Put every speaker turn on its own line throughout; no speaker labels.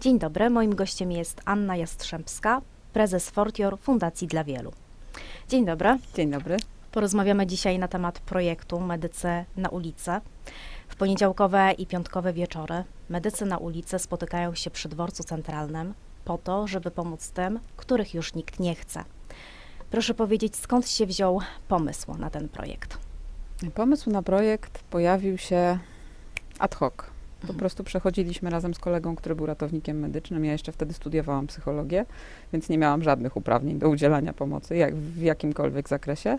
Dzień dobry, moim gościem jest Anna Jastrzębska, prezes Fortior Fundacji dla Wielu. Dzień dobry.
Dzień dobry.
Porozmawiamy dzisiaj na temat projektu Medycy na ulicy. W poniedziałkowe i piątkowe wieczory medycy na ulicy spotykają się przy dworcu centralnym po to, żeby pomóc tym, których już nikt nie chce. Proszę powiedzieć, skąd się wziął pomysł na ten projekt?
Pomysł na projekt pojawił się ad hoc. Po prostu przechodziliśmy razem z kolegą, który był ratownikiem medycznym. Ja jeszcze wtedy studiowałam psychologię, więc nie miałam żadnych uprawnień do udzielania pomocy jak, w jakimkolwiek zakresie.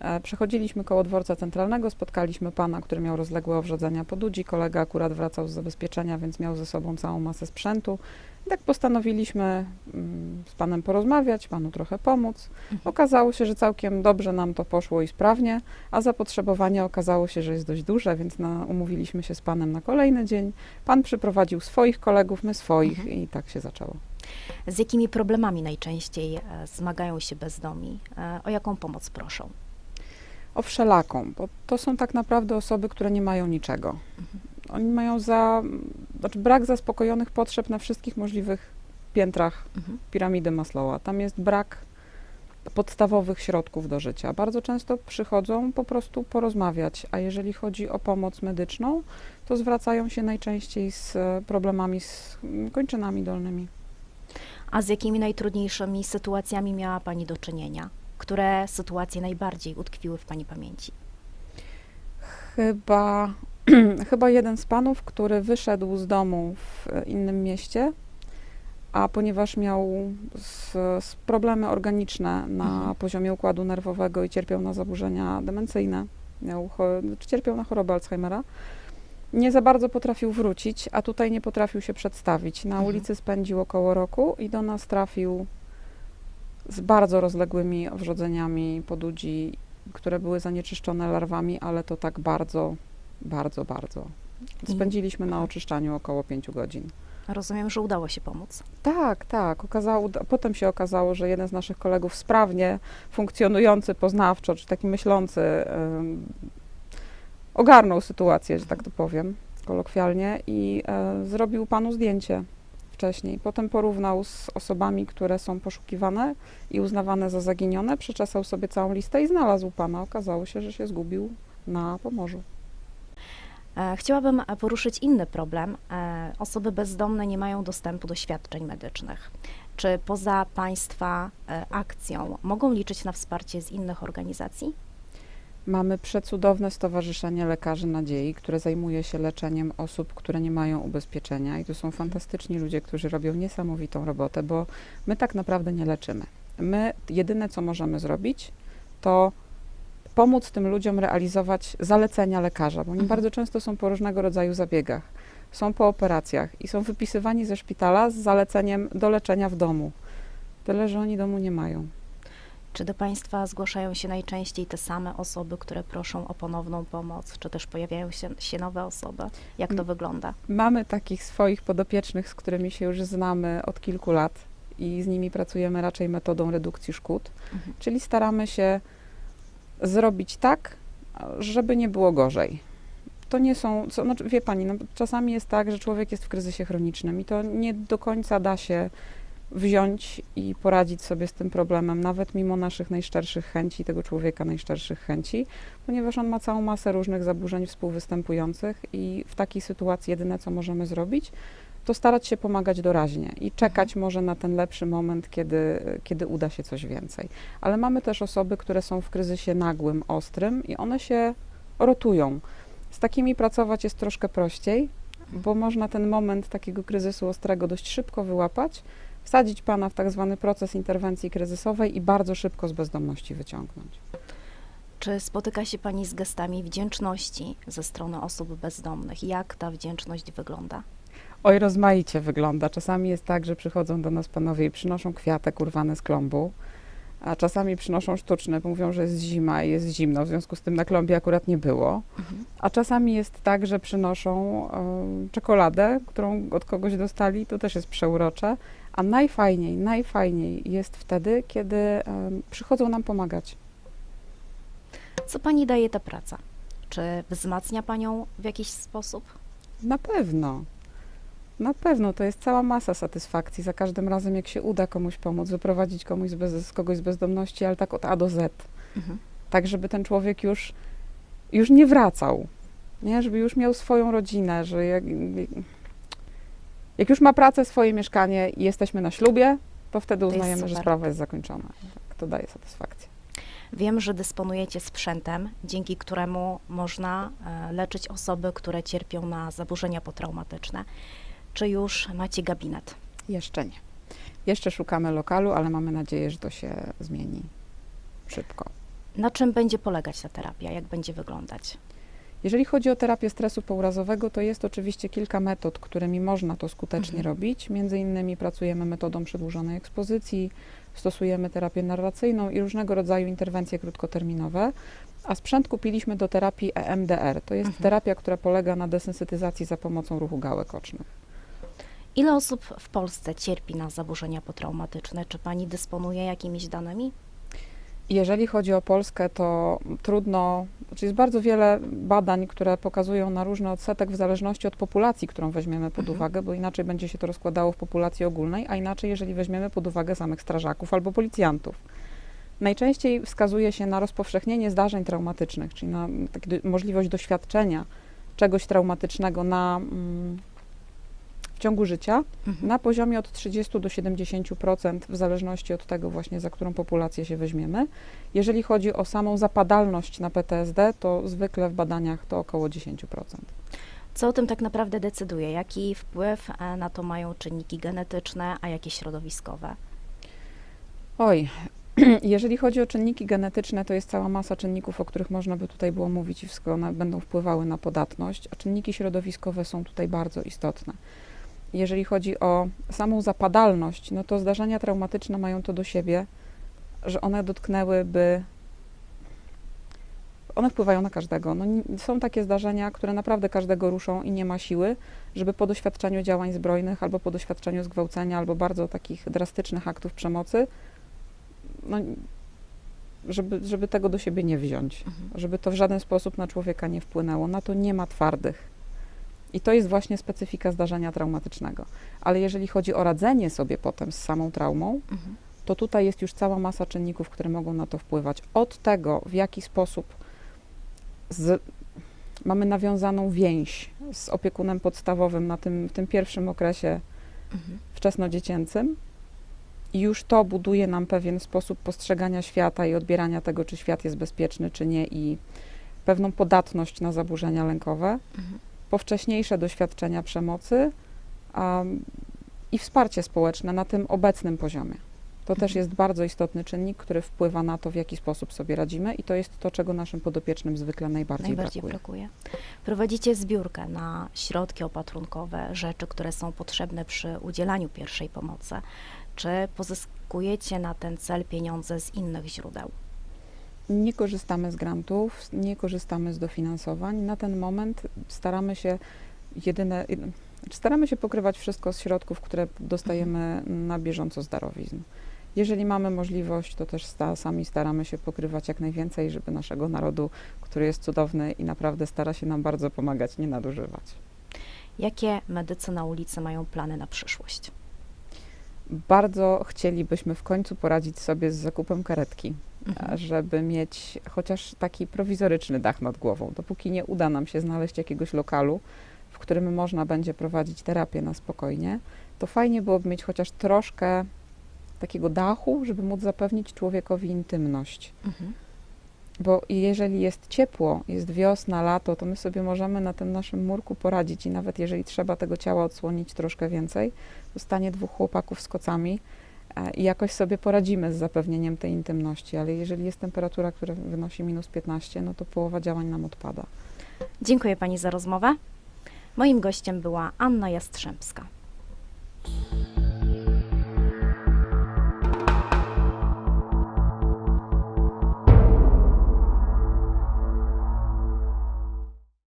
E, Przechodziliśmy koło dworca centralnego, spotkaliśmy pana, który miał rozległe owrzodzenia podudzi. Kolega akurat wracał z zabezpieczenia, więc miał ze sobą całą masę sprzętu. I tak postanowiliśmy mm, z panem porozmawiać, panu trochę pomóc. Okazało się, że całkiem dobrze nam to poszło i sprawnie, a zapotrzebowanie okazało się, że jest dość duże, więc na, umówiliśmy się z panem na kolejny dzień. Pan przyprowadził swoich kolegów, my swoich
Mhm.
i tak się zaczęło.
Z jakimi problemami najczęściej e, zmagają się bezdomi? E, O jaką pomoc proszą?
O wszelaką, bo to są tak naprawdę osoby, które nie mają niczego. Oni mają za, znaczy brak zaspokojonych potrzeb na wszystkich możliwych piętrach
Mhm.
piramidy Maslowa. Tam jest brak podstawowych środków do życia. Bardzo często przychodzą po prostu porozmawiać, a jeżeli chodzi o pomoc medyczną, to zwracają się najczęściej z problemami z kończynami dolnymi.
A z jakimi najtrudniejszymi sytuacjami miała Pani do czynienia? Które sytuacje najbardziej utkwiły w Pani pamięci?
Chyba, chyba jeden z panów, który wyszedł z domu w innym mieście, a ponieważ miał s, s problemy organiczne na
Mhm.
poziomie układu nerwowego i cierpiał na zaburzenia demencyjne, miał, cho- czy cierpiał na chorobę Alzheimera, nie za bardzo potrafił wrócić, a tutaj nie potrafił się przedstawić. Na
Mhm.
ulicy spędził około roku i do nas trafił z bardzo rozległymi owrzodzeniami podudzi, które były zanieczyszczone larwami, ale to tak bardzo, bardzo, bardzo.
I-
Spędziliśmy na oczyszczaniu około pięciu godzin.
Rozumiem, że udało się pomóc.
Tak, tak. Okazało, potem się okazało, że jeden z naszych kolegów sprawnie funkcjonujący poznawczo, czy taki myślący, em, ogarnął sytuację, że tak to powiem kolokwialnie, i e, zrobił panu zdjęcie wcześniej. Potem porównał z osobami, które są poszukiwane i uznawane za zaginione, przeczesał sobie całą listę i znalazł pana. Okazało się, że się zgubił na Pomorzu.
E, Chciałabym e, poruszyć inny problem. E, Osoby bezdomne nie mają dostępu do świadczeń medycznych. Czy poza Państwa akcją mogą liczyć na wsparcie z innych organizacji?
Mamy przecudowne Stowarzyszenie Lekarzy Nadziei, które zajmuje się leczeniem osób, które nie mają ubezpieczenia i to są fantastyczni ludzie, którzy robią niesamowitą robotę, bo my tak naprawdę nie leczymy. My jedyne, co możemy zrobić, to pomóc tym ludziom realizować zalecenia lekarza, bo oni
Mhm.
bardzo często są po różnego rodzaju zabiegach, są po operacjach i są wypisywani ze szpitala z zaleceniem do leczenia w domu. Tyle, że oni domu nie mają.
Czy do Państwa zgłaszają się najczęściej te same osoby, które proszą o ponowną pomoc, czy też pojawiają się, się nowe osoby? Jak to wygląda?
Mamy takich swoich podopiecznych, z którymi się już znamy od kilku lat i z nimi pracujemy raczej metodą redukcji szkód,
Mhm.
czyli staramy się zrobić tak, żeby nie było gorzej. To nie są, co, znaczy, wie pani, no, czasami jest tak, że człowiek jest w kryzysie chronicznym i to nie do końca da się wziąć i poradzić sobie z tym problemem, nawet mimo naszych najszczerszych chęci, tego człowieka najszczerszych chęci, ponieważ on ma całą masę różnych zaburzeń współwystępujących i w takiej sytuacji jedyne, co możemy zrobić, to starać się pomagać doraźnie i czekać może na ten lepszy moment, kiedy, kiedy uda się coś więcej. Ale mamy też osoby, które są w kryzysie nagłym, ostrym i one się rotują. Z takimi pracować jest troszkę prościej, bo można ten moment takiego kryzysu ostrego dość szybko wyłapać, wsadzić pana w tak zwany proces interwencji kryzysowej i bardzo szybko z bezdomności wyciągnąć.
Czy spotyka się Pani z gestami wdzięczności ze strony osób bezdomnych? Jak ta wdzięczność wygląda?
Oj, rozmaicie wygląda. Czasami jest tak, że przychodzą do nas panowie i przynoszą kwiatek urwany z klombu, a czasami przynoszą sztuczne, bo mówią, że jest zima i jest zimno, w związku z tym na klombie akurat nie było.
Mhm.
A czasami jest tak, że przynoszą czekoladę, którą od kogoś dostali, to też jest przeurocze. A najfajniej, najfajniej jest wtedy, kiedy e, przychodzą nam pomagać.
Co Pani daje ta praca? Czy wzmacnia Panią w jakiś sposób?
Na pewno. Na pewno to jest cała masa satysfakcji za każdym razem, jak się uda komuś pomóc, wyprowadzić komuś z, bez, z kogoś z bezdomności, ale tak od A do Z.
Mhm.
Tak, żeby ten człowiek już, już nie wracał, nie? żeby już miał swoją rodzinę, że jak, jak już ma pracę, swoje mieszkanie i jesteśmy na ślubie, to wtedy uznajemy, że sprawa jest zakończona. Tak, to daje satysfakcję.
Wiem, że dysponujecie sprzętem, dzięki któremu można e, leczyć osoby, które cierpią na zaburzenia potraumatyczne. Czy już macie gabinet?
Jeszcze nie. Jeszcze szukamy lokalu, ale mamy nadzieję, że to się zmieni szybko.
Na czym będzie polegać ta terapia? Jak będzie wyglądać?
Jeżeli chodzi o terapię stresu pourazowego, to jest oczywiście kilka metod, którymi można to skutecznie
Mhm.
robić. Między innymi pracujemy metodą przedłużonej ekspozycji, stosujemy terapię narracyjną i różnego rodzaju interwencje krótkoterminowe. A sprzęt kupiliśmy do terapii EMDR. To jest
Mhm.
terapia, która polega na desensytyzacji za pomocą ruchu gałek ocznych.
Ile osób w Polsce cierpi na zaburzenia potraumatyczne? Czy pani dysponuje jakimiś danymi?
Jeżeli chodzi o Polskę, to trudno, znaczy jest bardzo wiele badań, które pokazują na różny odsetek w zależności od populacji, którą weźmiemy pod
Mhm.
uwagę, bo inaczej będzie się to rozkładało w populacji ogólnej, a inaczej, jeżeli weźmiemy pod uwagę samych strażaków albo policjantów. Najczęściej wskazuje się na rozpowszechnienie zdarzeń traumatycznych, czyli na możliwość doświadczenia czegoś traumatycznego na, mm, ciągu życia
Mhm.
na poziomie od 30 do 70%, w zależności od tego właśnie, za którą populację się weźmiemy. Jeżeli chodzi o samą zapadalność na PTSD, to zwykle w badaniach to około 10%.
Co o tym tak naprawdę decyduje? Jaki wpływ e, na to mają czynniki genetyczne, a jakie środowiskowe?
Oj, jeżeli chodzi o czynniki genetyczne, to jest cała masa czynników, o których można by tutaj było mówić i wszystko one będą wpływały na podatność, a czynniki środowiskowe są tutaj bardzo istotne. Jeżeli chodzi o samą zapadalność, no to zdarzenia traumatyczne mają to do siebie, że one dotknęłyby. One wpływają na każdego. No, są takie zdarzenia, które naprawdę każdego ruszą i nie ma siły, żeby po doświadczeniu działań zbrojnych, albo po doświadczeniu zgwałcenia, albo bardzo takich drastycznych aktów przemocy, no, żeby, żeby tego do siebie nie wziąć,
Mhm.
żeby to w żaden sposób na człowieka nie wpłynęło. Na to nie ma twardych. I to jest właśnie specyfika zdarzenia traumatycznego. Ale jeżeli chodzi o radzenie sobie potem z samą traumą,
Mhm.
to tutaj jest już cała masa czynników, które mogą na to wpływać. Od tego, w jaki sposób z, mamy nawiązaną więź z opiekunem podstawowym na tym, w tym pierwszym okresie
Mhm.
wczesnodziecięcym, i już to buduje nam pewien sposób postrzegania świata i odbierania tego, czy świat jest bezpieczny, czy nie, i pewną podatność na zaburzenia lękowe,
Mhm.
Po wcześniejsze doświadczenia przemocy a, i wsparcie społeczne na tym obecnym poziomie. To też
Mhm.
jest bardzo istotny czynnik, który wpływa na to, w jaki sposób sobie radzimy, i to jest to, czego naszym podopiecznym zwykle najbardziej,
Najbardziej
brakuje.
brakuje. Prowadzicie zbiórkę na środki opatrunkowe, rzeczy, które są potrzebne przy udzielaniu pierwszej pomocy. Czy pozyskujecie na ten cel pieniądze z innych źródeł?
Nie korzystamy z grantów, nie korzystamy z dofinansowań. Na ten moment staramy się jedyne, jed- staramy się pokrywać wszystko z środków, które dostajemy na bieżąco z darowizn. Jeżeli mamy możliwość, to też sta, sami staramy się pokrywać jak najwięcej, żeby naszego narodu, który jest cudowny i naprawdę stara się nam bardzo pomagać, nie nadużywać.
Jakie medycy na ulicy mają plany na przyszłość?
Bardzo chcielibyśmy w końcu poradzić sobie z zakupem karetki.
Mhm.
żeby mieć chociaż taki prowizoryczny dach nad głową. Dopóki nie uda nam się znaleźć jakiegoś lokalu, w którym można będzie prowadzić terapię na spokojnie, to fajnie byłoby mieć chociaż troszkę takiego dachu, żeby móc zapewnić człowiekowi intymność.
Mhm.
Bo jeżeli jest ciepło, jest wiosna, lato, to my sobie możemy na tym naszym murku poradzić i nawet jeżeli trzeba tego ciała odsłonić troszkę więcej, to stanie dwóch chłopaków z kocami i jakoś sobie poradzimy z zapewnieniem tej intymności, ale jeżeli jest temperatura, która wynosi minus 15, no to połowa działań nam odpada.
Dziękuję Pani za rozmowę. Moim gościem była Anna Jastrzębska.